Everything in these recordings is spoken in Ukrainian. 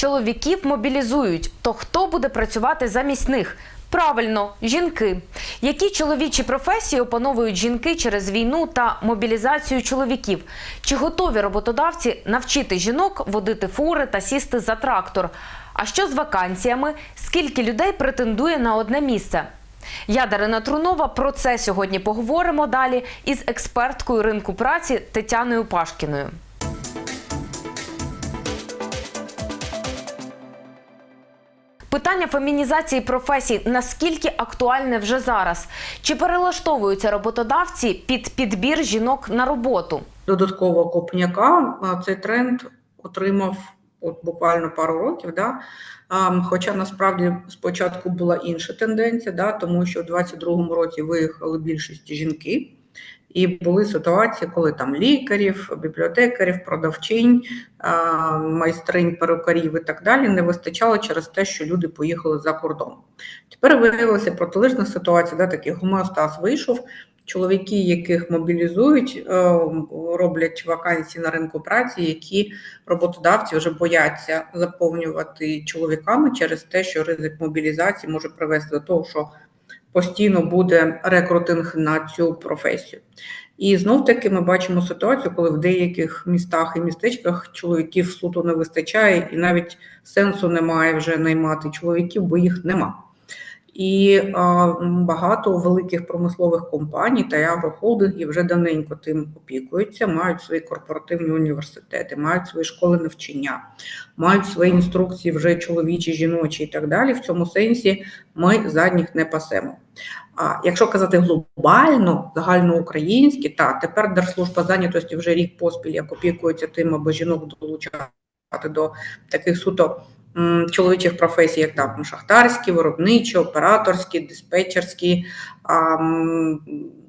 Чоловіків мобілізують. То хто буде працювати замість них? Правильно, жінки. Які чоловічі професії опановують жінки через війну та мобілізацію чоловіків? Чи готові роботодавці навчити жінок водити фури та сісти за трактор? А що з вакансіями? Скільки людей претендує на одне місце? Я Дарина Трунова. Про це сьогодні поговоримо далі із експерткою ринку праці Тетяною Пашкіною. Питання фемінізації професій наскільки актуальне вже зараз? Чи перелаштовуються роботодавці під підбір жінок на роботу? додаткового копняка. Цей тренд отримав от буквально пару років. Да? Хоча насправді спочатку була інша тенденція, да? тому що в 22-му році виїхали більшість жінки. І були ситуації, коли там лікарів, бібліотекарів, продавчинь, майстринь, перукарів і так далі не вистачало через те, що люди поїхали за кордон. Тепер виявилася протилежна ситуація, да, такий гомеостаз вийшов. Чоловіки, яких мобілізують, е, роблять вакансії на ринку праці, які роботодавці вже бояться заповнювати чоловіками через те, що ризик мобілізації може привести до того, що постійно буде рекрутинг на цю професію. І знов таки ми бачимо ситуацію, коли в деяких містах і містечках чоловіків суто не вистачає, і навіть сенсу немає вже наймати чоловіків, бо їх нема. І багато великих промислових компаній та агрохолдингів вже давненько тим опікуються, мають свої корпоративні університети, мають свої школи навчання, мають свої інструкції вже чоловічі, жіночі і так далі. В цьому сенсі ми задніх не пасемо. А якщо казати глобально, загальноукраїнськи, та тепер Держслужба зайнятості вже рік поспіль як опікується тим, аби жінок долучати до таких суто чоловічих професій, як там шахтарські, виробничі, операторські, диспетчерські,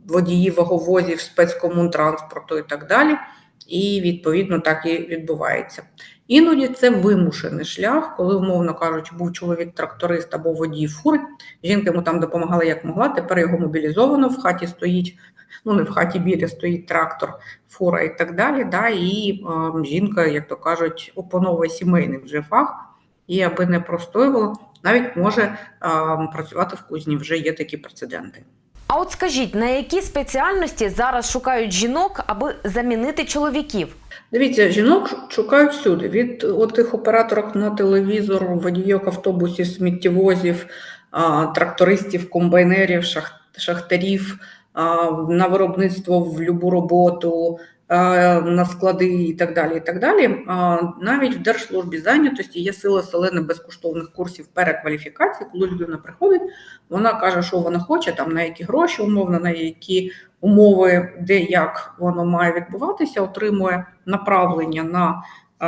водії ваговозів, спецкомунтранспорту і так далі. І відповідно так і відбувається. Іноді це вимушений шлях, коли, умовно кажучи, був чоловік-тракторист або водій фури, жінка йому там допомагала як могла, тепер його мобілізовано, в хаті стоїть, ну не в хаті біля стоїть трактор, фура і так далі. Да, І е, жінка, як то кажуть, опановує сімейний вже фах, і аби не простоювала, навіть може е, працювати в кузні. Вже є такі прецеденти. А от скажіть, на які спеціальності зараз шукають жінок, аби замінити чоловіків? Дивіться, жінок шукають всюди. Від от тих операторок на телевізор, водійок автобусів, сміттєвозів, а, трактористів, комбайнерів, шах- шахтарів, на виробництво в любу роботу, а, на склади і так далі. І так далі. Навіть в Держслужбі зайнятості є сила селени безкоштовних курсів перекваліфікації, коли людина приходить, вона каже, що вона хоче, там на які гроші, умовно, на які умови, де як воно має відбуватися, отримує направлення на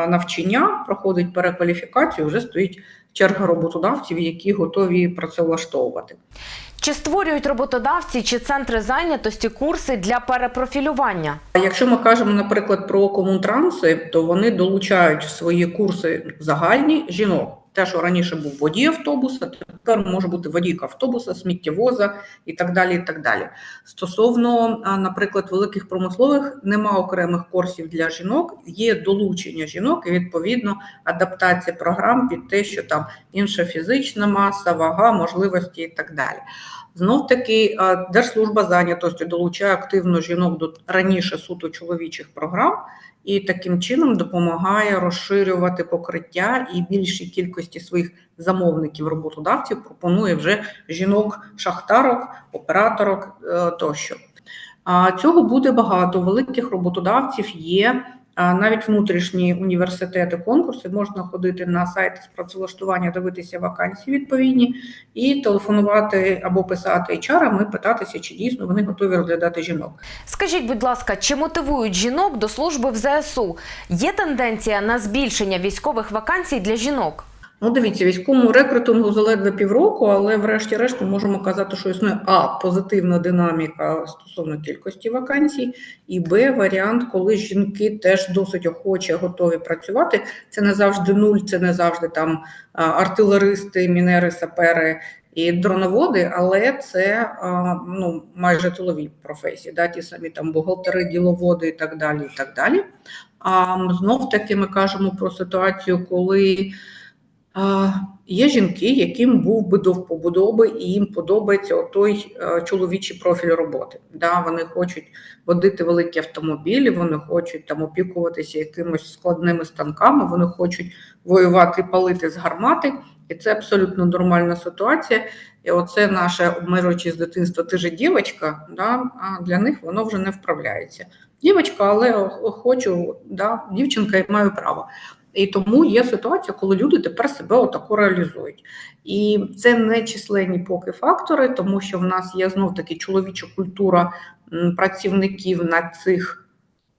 навчання, проходить перекваліфікацію, вже стоїть черга роботодавців, які готові працевлаштовувати. Чи створюють роботодавці чи центри зайнятості курси для перепрофілювання? Якщо ми кажемо, наприклад, про комунтранси, то вони долучають свої курси загальні жінок. Те, що раніше був водій автобуса, тепер може бути водійка автобуса, сміттєвоза і так далі. і так далі. Стосовно, наприклад, великих промислових нема окремих курсів для жінок, є долучення жінок і відповідно адаптація програм під те, що там інша фізична маса, вага, можливості і так далі. Знов таки Держслужба зайнятості долучає активно жінок до раніше суто чоловічих програм і таким чином допомагає розширювати покриття і більшій кількості своїх замовників роботодавців пропонує вже жінок-шахтарок, операторок е, тощо. Цього буде багато. Великих роботодавців є. Навіть внутрішні університети, конкурси можна ходити на сайти з працевлаштування, дивитися вакансії відповідні і телефонувати або писати HR, і питатися, чи дійсно вони готові розглядати жінок. Скажіть, будь ласка, чи мотивують жінок до служби в ЗСУ? Є тенденція на збільшення військових вакансій для жінок? Ну, дивіться, військовому рекрутингу заледве півроку, але врешті-решт ми можемо казати, що існує а позитивна динаміка стосовно кількості вакансій, і б варіант, коли жінки теж досить охоче готові працювати. Це не завжди нуль, це не завжди там артилеристи, мінери, сапери. І дроноводи, але це ну майже тилові професії, да, ті самі там бухгалтери, діловоди і так далі. І так далі. А знов таки ми кажемо про ситуацію, коли Є жінки, яким був би до вподоби, і їм подобається той чоловічий профіль роботи. Да, вони хочуть водити великі автомобілі, вони хочуть там опікуватися якимось складними станками, вони хочуть воювати, палити з гармати, і це абсолютно нормальна ситуація. І оце наше обмежуючи з дитинства, ти же дівчинка, да, а для них воно вже не вправляється. Дівчинка, але хочу, да, дівчинка і маю право. І тому є ситуація, коли люди тепер себе отако реалізують. І це не численні поки фактори, тому що в нас є знов таки чоловіча культура працівників на цих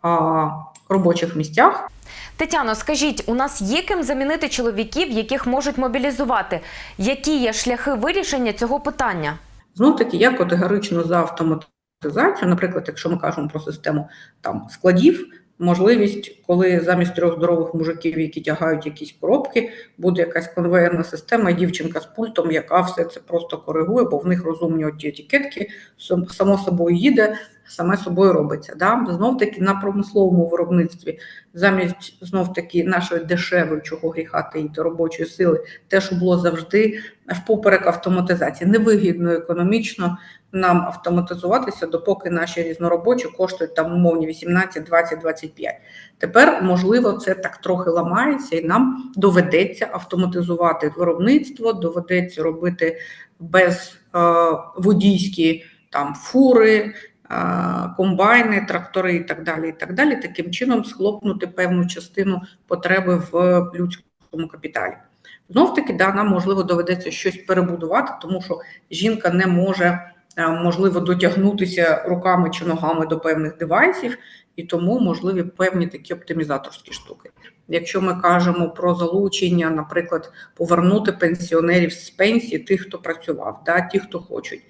а, робочих місцях. Тетяно, скажіть, у нас є ким замінити чоловіків, яких можуть мобілізувати? Які є шляхи вирішення цього питання? Знов таки, я категорично за автоматизацію. Наприклад, якщо ми кажемо про систему там складів, можливість, коли замість трьох здорових мужиків, які тягають якісь коробки, буде якась конвейерна система, і дівчинка з пультом, яка все це просто коригує, бо в них розумні оті етикетки, сам- само собою їде, саме собою робиться. Да? Знов таки на промисловому виробництві, замість знов таки нашої дешевої, чого гріха таїти, робочої сили, те, що було завжди впоперек автоматизації, невигідно економічно нам автоматизуватися, допоки наші різноробочі коштують там умовні 18, 20, 25. Тепер, можливо, це так трохи ламається, і нам доведеться автоматизувати виробництво, доведеться робити без е, водійські там фури, е, комбайни, трактори і так далі. І так далі. Таким чином схлопнути певну частину потреби в людському капіталі. Знов таки, да, нам можливо доведеться щось перебудувати, тому що жінка не може можливо дотягнутися руками чи ногами до певних девайсів, і тому можливі певні такі оптимізаторські штуки. Якщо ми кажемо про залучення, наприклад, повернути пенсіонерів з пенсії, тих, хто працював, да, ті, хто хочуть.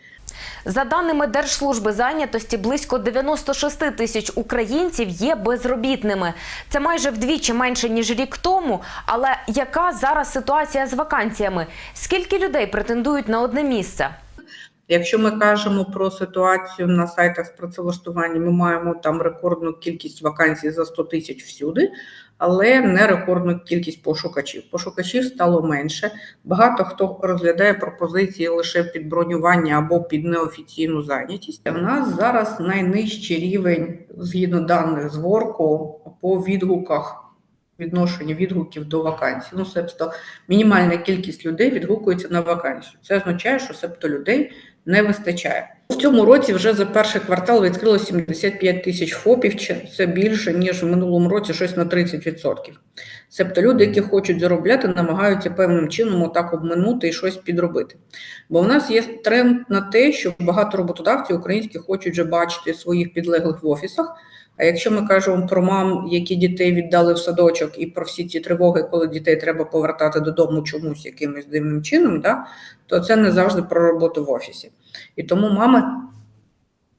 За даними Держслужби зайнятості, близько 96 тисяч українців є безробітними. Це майже вдвічі менше ніж рік тому. Але яка зараз ситуація з вакансіями? Скільки людей претендують на одне місце? Якщо ми кажемо про ситуацію на сайтах з працевлаштування, ми маємо там рекордну кількість вакансій за 100 тисяч всюди, але не рекордну кількість пошукачів. Пошукачів стало менше. Багато хто розглядає пропозиції лише під бронювання або під неофіційну зайнятість. У нас зараз найнижчий рівень, згідно даних з ворку, по відгуках. Відношення відгуків до вакансій. Ну, себто, мінімальна кількість людей відгукується на вакансію. Це означає, що себто людей не вистачає. В цьому році вже за перший квартал відкрило 75 тисяч ФОПів. Це більше ніж в минулому році, щось на 30%. Себто люди, які хочуть заробляти, намагаються певним чином отак обминути і щось підробити. Бо в нас є тренд на те, що багато роботодавців українських хочуть вже бачити своїх підлеглих в офісах. А якщо ми кажемо про мам, які дітей віддали в садочок, і про всі ці тривоги, коли дітей треба повертати додому чомусь якимось дивним чином, да, то це не завжди про роботу в офісі. І тому мами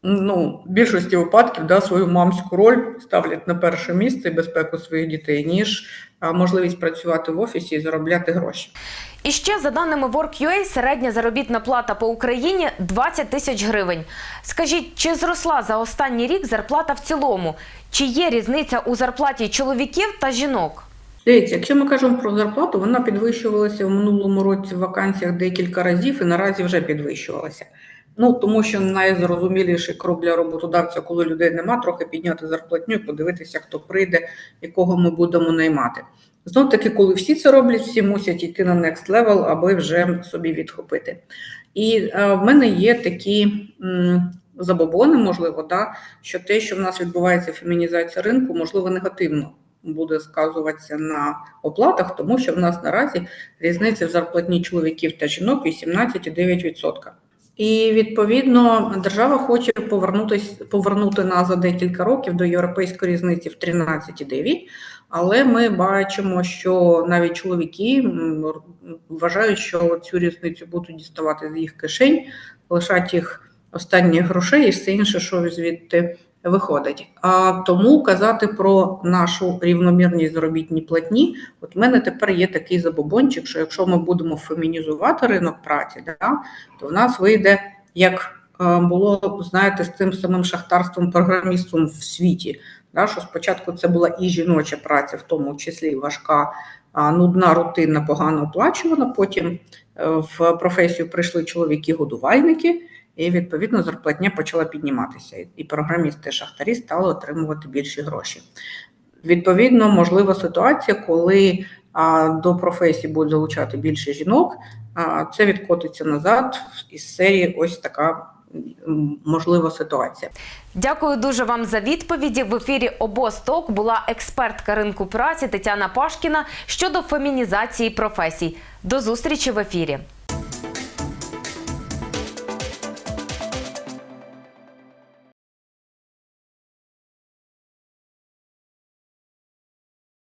ну, в більшості випадків да, свою мамську роль ставлять на перше місце і безпеку своїх дітей, ніж можливість працювати в офісі і заробляти гроші. І ще за даними Work.ua, середня заробітна плата по Україні 20 тисяч гривень. Скажіть, чи зросла за останній рік зарплата в цілому? Чи є різниця у зарплаті чоловіків та жінок? Дивіться, якщо ми кажемо про зарплату, вона підвищувалася в минулому році в вакансіях декілька разів і наразі вже підвищувалася. Ну тому що найзрозуміліший крок для роботодавця, коли людей нема, трохи підняти зарплатню і подивитися, хто прийде, якого ми будемо наймати. Знов таки, коли всі це роблять, всі мусять йти на next level, аби вже собі відхопити. І е, в мене є такі м, забобони, можливо, да, що те, що в нас відбувається фемінізація ринку, можливо, негативно буде сказуватися на оплатах, тому що в нас наразі різниця в зарплатні чоловіків та жінок 18,9%. І відповідно держава хоче повернутись, повернути нас за декілька років до європейської різниці в 13,9%. Але ми бачимо, що навіть чоловіки вважають, що цю різницю будуть діставати з їх кишень, лишать їх останніх грошей і все інше, що звідти виходить. А тому казати про нашу рівномірність заробітній платні, от в мене тепер є такий забобончик, що якщо ми будемо фемінізувати ринок праці, да, то в нас вийде як е, було, знаєте, з тим самим шахтарством, програмістом в світі. Да, що спочатку це була і жіноча праця, в тому числі важка нудна, рутинна, погано оплачувана. Потім е, в професію прийшли чоловіки-годувальники, і відповідно зарплатня почала підніматися. І програмісти шахтарі стали отримувати більші гроші. Відповідно, можлива ситуація, коли до професії будуть залучати більше жінок, а, це відкотиться назад із серії ось така можлива ситуація. Дякую дуже вам за відповіді. В ефірі Обосток була експертка ринку праці Тетяна Пашкіна щодо фемінізації професій. До зустрічі в ефірі.